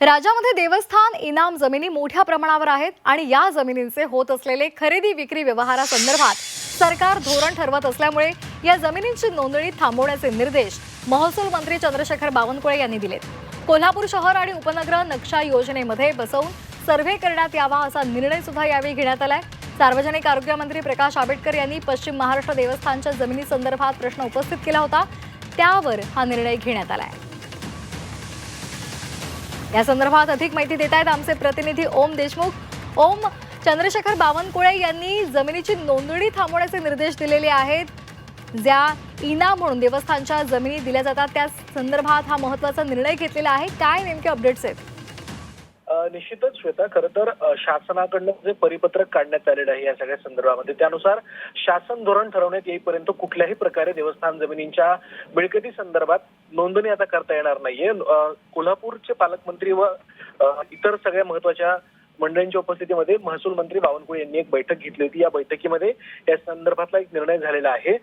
राज्यामध्ये देवस्थान इनाम जमिनी मोठ्या प्रमाणावर आहेत आणि या जमिनींचे होत असलेले खरेदी विक्री व्यवहारासंदर्भात सरकार धोरण ठरवत असल्यामुळे या जमिनींची नोंदणी थांबवण्याचे निर्देश महसूल मंत्री चंद्रशेखर बावनकुळे यांनी दिलेत. कोल्हापूर शहर आणि उपनगर नक्षा योजनेमध्ये बसवून सर्व्हे करण्यात यावा असा निर्णय सुद्धा यावेळी घेण्यात आलाय. सार्वजनिक आरोग्य मंत्री प्रकाश आंबेडकर यांनी पश्चिम महाराष्ट्र देवस्थानच्या जमिनी संदर्भात प्रश्न उपस्थित केला होता. त्यावर हा निर्णय घेण्यात आलाय. या संदर्भात अधिक माहिती देत आहेत आमचे प्रतिनिधी ओम देशमुख. ओम चंद्रशेखर बावनकुळे यांनी जमिनीची नोंदणी थांबवण्याचे निर्देश दिलेले आहेत. ज्या इना म्हणून देवस्थानच्या जमिनी दिल्या जातात त्या संदर्भात हा महत्त्वाचा निर्णय घेतलेला आहे. काय नेमके अपडेट्स आहेत? निश्चितच श्वेता खरं तर शासनाकडनं जे परिपत्रक काढण्यात आलेलं आहे या सगळ्या संदर्भामध्ये त्यानुसार शासन धोरण ठरवण्यात येईपर्यंत कुठल्याही प्रकारे देवस्थान जमिनींच्या मिळकती संदर्भात नोंदणी आता करता येणार नाहीये. कोल्हापूरचे पालकमंत्री व इतर सगळ्या महत्त्वाच्या मंडळींच्या उपस्थितीमध्ये महसूल मंत्री बावनकुळे यांनी एक बैठक घेतली होती. या बैठकीमध्ये या संदर्भातला एक निर्णय झालेला आहे.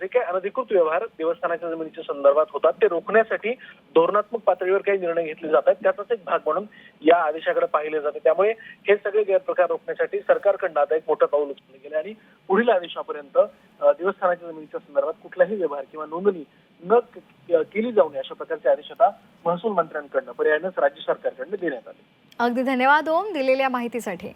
जे काही अनधिकृत व्यवहार देवस्थानाच्या जमिनीच्या संदर्भात होतात ते रोखण्यासाठी धोरणात्मक पातळीवर काही निर्णय घेतले जातात. त्याचाच एक भाग म्हणून या आदेशाकडे पाहिले जाते. त्यामुळे हे सगळे गैरप्रकार रोखण्यासाठी सरकारकडनं आता एक मोठं पाऊल उचललं गेलं आणि पुढील आदेशापर्यंत देवस्थानाच्या जमिनीच्या संदर्भात कुठलाही व्यवहार किंवा नोंदणी न केली जाऊ नये अशा प्रकारचे आदेश आता महसूल मंत्र्यांकडनं पर्यायानंच राज्य सरकारकडनं देण्यात आले. अगदी धन्यवाद ओम दिलेल्या माहितीसाठी.